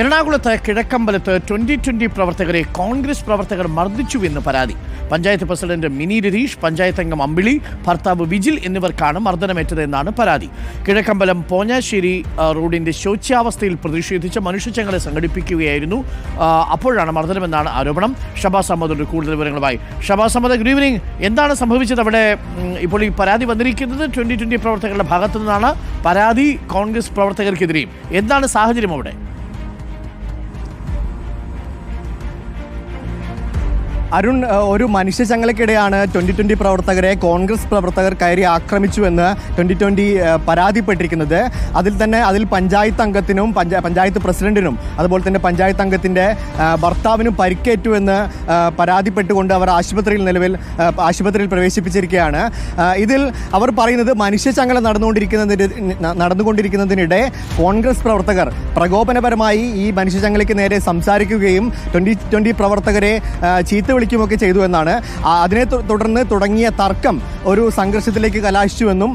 എറണാകുളത്ത് കിഴക്കമ്പലത്ത് twenty twenty പ്രവർത്തകരെ കോൺഗ്രസ് പ്രവർത്തകർ മർദ്ദിച്ചുവെന്ന് പരാതി. പഞ്ചായത്ത് പ്രസിഡന്റ് മിനി രതീഷ് പഞ്ചായത്ത് അംഗം അമ്പിളി ഭർത്താവ് വിജിൽ എന്നിവർക്കാണ് മർദ്ദനമേറ്റതെന്നാണ് പരാതി. കിഴക്കമ്പലം പോഞ്ഞാശ്ശേരി റോഡിന്റെ ശോച്യാവസ്ഥയിൽ പ്രതിഷേധിച്ച മനുഷ്യച്ചങ്ങളെ സംഘടിപ്പിക്കുകയായിരുന്നു. അപ്പോഴാണ് മർദ്ദനമെന്നാണ് ആരോപണം. ഷബാസ് അഹമ്മദുണ്ട് കൂടുതൽ വിവരങ്ങളുമായി. ഷബാസ് അഹമ്മദ് ഗുഡ് ഈവനിങ് എന്താണ് സംഭവിച്ചത് അവിടെ? ഇപ്പോൾ ഈ പരാതി വന്നിരിക്കുന്നത് ട്വന്റി ട്വന്റി പ്രവർത്തകരുടെ ഭാഗത്തു നിന്നാണ് പരാതി കോൺഗ്രസ് പ്രവർത്തകർക്കെതിരെയും. എന്താണ് സാഹചര്യം അവിടെ? അരുൺ ഒരു മനുഷ്യ ചങ്ങലക്കിടെയാണ് ട്വന്റി ട്വന്റി പ്രവർത്തകരെ കോൺഗ്രസ് പ്രവർത്തകർ കയറി ആക്രമിച്ചുവെന്ന് ട്വന്റി ട്വന്റി പരാതിപ്പെട്ടിരിക്കുന്നത്. അതിൽ തന്നെ അതിൽ പഞ്ചായത്ത് അംഗത്തിനും പഞ്ചാ- പഞ്ചായത്ത് പ്രസിഡന്റിനും അതുപോലെ തന്നെ പഞ്ചായത്ത് അംഗത്തിന്റെ ഭർത്താവിനും പരിക്കേറ്റുവെന്ന് എന്ന് പരാതിപ്പെട്ടുകൊണ്ട് അവർ ആശുപത്രിയിൽ നിലവിൽ ആശുപത്രിയിൽ പ്രവേശിപ്പിച്ചിരിക്കുകയാണ്. ഇതിൽ അവർ പറയുന്നത് മനുഷ്യചങ്ങല നടന്നുകൊണ്ടിരിക്കുന്നതിന് ന- നടന്നുകൊണ്ടിരിക്കുന്നതിനിടെ കോൺഗ്രസ് പ്രവർത്തകർ പ്രകോപനപരമായി ഈ മനുഷ്യ ചങ്ങലയ്ക്ക് നേരെ സംസാരിക്കുകയും ട്വന്റി ട്വന്റി പ്രവർത്തകരെ ചീത്ത വിളിക്കുമൊക്കെ ചെയ്തു എന്നാണ്. അതിനെ തുടർന്ന് തുടങ്ങിയ തർക്കം ഒരു സംഘർഷത്തിലേക്ക് കലാശിച്ചുവെന്നും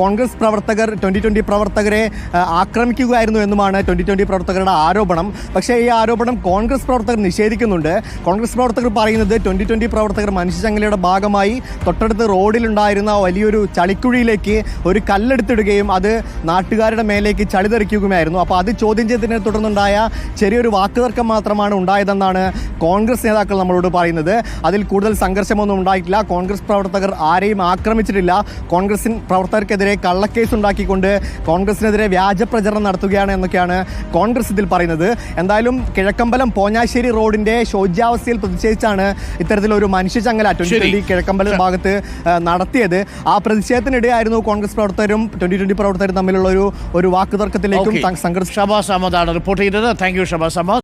കോൺഗ്രസ് പ്രവർത്തകർ ട്വന്റി ട്വന്റി പ്രവർത്തകരെ ആക്രമിക്കുകയായിരുന്നു എന്നുമാണ് ട്വന്റി ട്വന്റി പ്രവർത്തകരുടെ ആരോപണം. പക്ഷേ ഈ ആരോപണം കോൺഗ്രസ് പ്രവർത്തകർ നിഷേധിക്കുന്നുണ്ട്. കോൺഗ്രസ് പ്രവർത്തകർ പറയുന്നത് ട്വന്റി ട്വന്റി പ്രവർത്തകർ മനുഷ്യചങ്ങലയുടെ ഭാഗമായി തൊട്ടടുത്ത് റോഡിലുണ്ടായിരുന്ന വലിയൊരു ചളിക്കുഴിയിലേക്ക് ഒരു കല്ലെടുത്തിടുകയും അത് നാട്ടുകാരുടെ മേലേക്ക് ചളി തെറിക്കുകയുമായിരുന്നു അപ്പോൾ അത് ചോദ്യം ചെയ്തതിനെ തുടർന്നുണ്ടായ ചെറിയൊരു വാക്കുതർക്കം മാത്രമാണ് ഉണ്ടായതെന്നാണ് കോൺഗ്രസ് നേതാക്കൾ നമ്മളോട് പറയുന്നത്. അതിൽ കൂടുതൽ സംഘർഷമൊന്നും ഉണ്ടായിട്ടില്ല. കോൺഗ്രസ് പ്രവർത്തകർ ആരെയും ആക്രമിച്ചിട്ടില്ല. കോൺഗ്രസ് പ്രവർത്തകർക്കെതിരെ കള്ളക്കേസ് ഉണ്ടാക്കിക്കൊണ്ട് കോൺഗ്രസിനെതിരെ വ്യാജ പ്രചരണം നടത്തുകയാണ് എന്നൊക്കെയാണ് കോൺഗ്രസ് ഇതിൽ പറയുന്നത്. എന്തായാലും കിഴക്കമ്പലം പോഞ്ഞാശ്ശേരി റോഡിന്റെ ശോച്യാവസ്ഥയിൽ പ്രതിഷേധിച്ചാണ് ഇത്തരത്തിലൊരു മനുഷ്യചങ്ങല ട്വന്റി. ട്വന്റി കിഴക്കമ്പലം ഭാഗത്ത് നടത്തിയത്. ആ പ്രതിഷേധത്തിനിടെയായിരുന്നു കോൺഗ്രസ് പ്രവർത്തകരും ട്വന്റി ട്വന്റി പ്രവർത്തകരും തമ്മിലുള്ള ഒരു ഒരു വാക്കുതർക്കത്തിലേക്കും സംഘർഷം സംഘർഷ ഷബാസ് അഹമ്മദാണ് റിപ്പോർട്ട് ചെയ്തത്. Thank you Shabaz Ahmed.